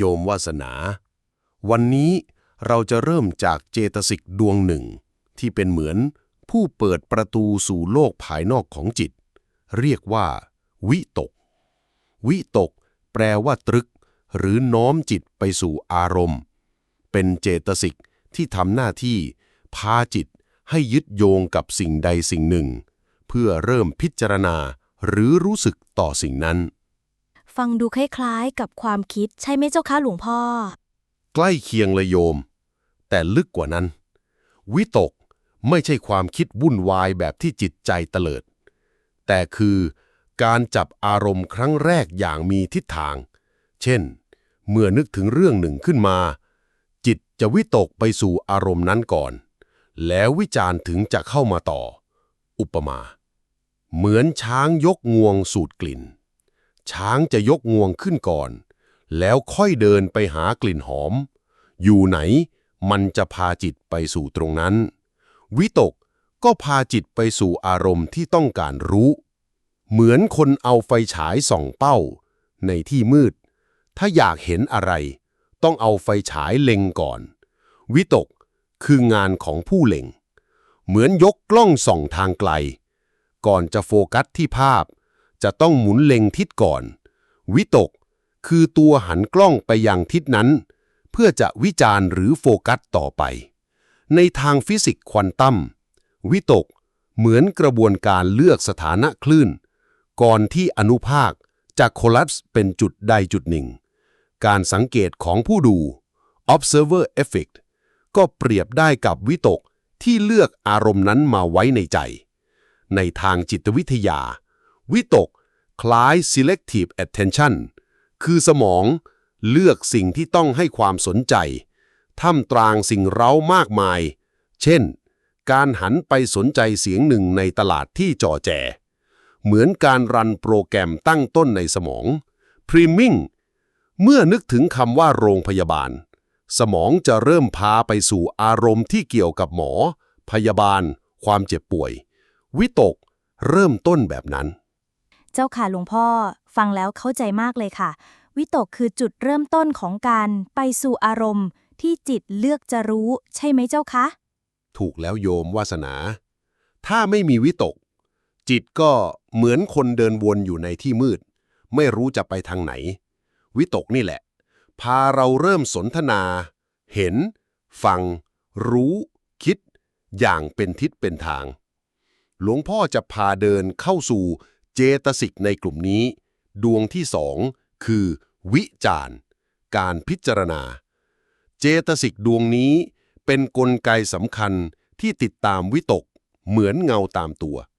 โยมวาสนา วันนี้เราจะเริ่มจากเจตสิกดวงหนึ่ง ที่เป็นเหมือนผู้เปิดประตูสู่โลกภายนอกของจิต เรียกว่า วิตก วิตก แปลว่าตรึก หรือน้อมจิตไปสู่อารมณ์ เป็นเจตสิกที่ทำหน้าที่ พาจิตให้ยึดโยงกับสิ่งใดสิ่งหนึ่ง เพื่อเริ่มพิจารณาหรือรู้สึกต่อสิ่งนั้น ฟังดูคล้ายๆ กับความคิดใช่ไหมเจ้าคะหลวงพ่อ ใกล้เคียงเลยโยม แต่ลึกกว่านั้น วิตกไม่ใช่ความคิดวุ่นวายแบบที่จิตใจเตลิด แต่คือการจับอารมณ์ครั้งแรกอย่างมีทิศทาง เช่น เมื่อนึกถึงเรื่องหนึ่งขึ้นมา จิตจะวิตกไปสู่อารมณ์นั้นก่อน แล้ววิจารณ์ถึงจะเข้ามาต่อ อุปมา เหมือนช้างยกงวงสูดกลิ่น ช้างจะยกงวงขึ้นก่อน แล้วค่อยเดินไปหากลิ่นหอม อยู่ไหนมันจะพาจิตไปสู่ตรงนั้น วิตกก็พาจิตไปสู่อารมณ์ที่ต้องการรู้ เหมือนคนเอาไฟฉายส่องเป้า ในที่มืด ถ้าอยากเห็นอะไร ต้องเอาไฟฉายเล็งก่อน วิตกคืองานของผู้เล็ง เหมือนยกกล้องส่องทางไกล ก่อนจะโฟกัสที่ภาพ จะต้องหมุนเล็งทิศก่อน วิตก คือตัวหันกล้องไปยังทิศนั้น เพื่อจะวิจารณ์หรือโฟกัสต่อไป ในทางฟิสิกส์ควอนตัมวิตก เหมือนกระบวนการเลือกสถานะคลื่น ก่อนที่อนุภาคจะโคลัปส์เป็นจุดใดจุดหนึ่ง การสังเกตของผู้ดู observer effect ก็เปรียบได้กับวิตกที่เลือกอารมณ์นั้นมาไว้ในใจ ในทางจิตวิทยา วิตก คล้าย selective attention คือสมองเลือกสิ่งที่ต้องให้ความสนใจท่ามกลางสิ่งเร้ามากมาย เช่น การหันไปสนใจเสียงหนึ่งในตลาดที่จอแจ เหมือนการรันโปรแกรมตั้งต้นในสมอง priming เมื่อนึกถึงคำว่าโรงพยาบาล สมองจะเริ่มพาไปสู่อารมณ์ที่เกี่ยวกับหมอ พยาบาล ความเจ็บป่วย วิตก เริ่มต้นแบบนั้น เจ้าค่ะหลวงพ่อ ฟังแล้วเข้าใจมากเลยค่ะ วิตกคือจุดเริ่มต้นของการไปสู่อารมณ์ ที่จิตเลือกจะรู้ ใช่ไหมเจ้าคะ ถูกแล้วโยมวาสนา ถ้าไม่มีวิตก จิตก็เหมือนคนเดินวนอยู่ในที่มืด ไม่รู้จะไปทางไหน วิตกนี่แหละ พาเราเริ่มสนทนา เห็น ฟัง รู้ คิด อย่างเป็นทิศเป็นทาง หลวงพ่อจะพาเดินเข้าสู่ เจตสิกในกลุ่มนี้ ดวงที่สองคือ วิจารณ์การพิจารณา เจตสิกดวงนี้เป็นนกลไกสำคัญที่ติดตามวิตก เหมือนเงาตามตัว